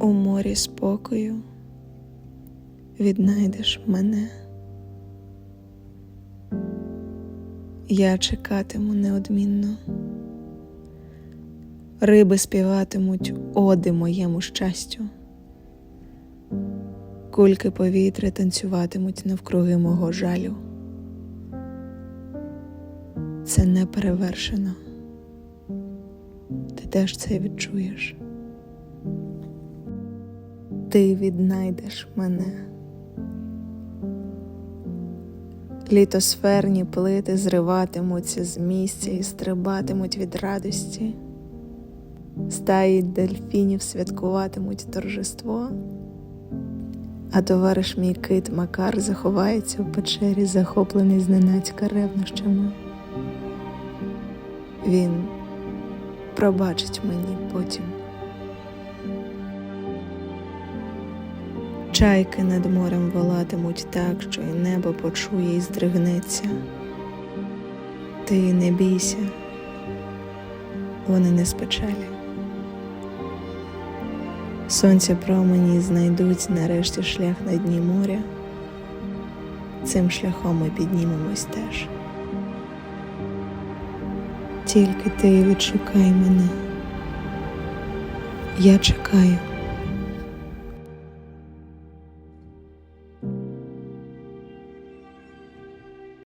У морі спокою віднайдеш мене. Я чекатиму неодмінно. Риби співатимуть оди моєму щастю. Кульки повітря танцюватимуть навкруги мого жалю. Це не перевершено. Ти теж це відчуєш. Ти віднайдеш мене. Літосферні плити зриватимуться з місця і стрибатимуть від радості. Стаї дельфінів святкуватимуть торжество, а товариш мій кит Макар заховається в печері, захоплений зненацька ревнощами. Він пробачить мені потім. Чайки над морем волатимуть так, що і небо почує і здригнеться. Ти не бійся, вони не з печалі. Сонця промені знайдуть нарешті шлях на дні моря. Цим шляхом ми піднімемось теж. Тільки ти відшукай мене. Я чекаю.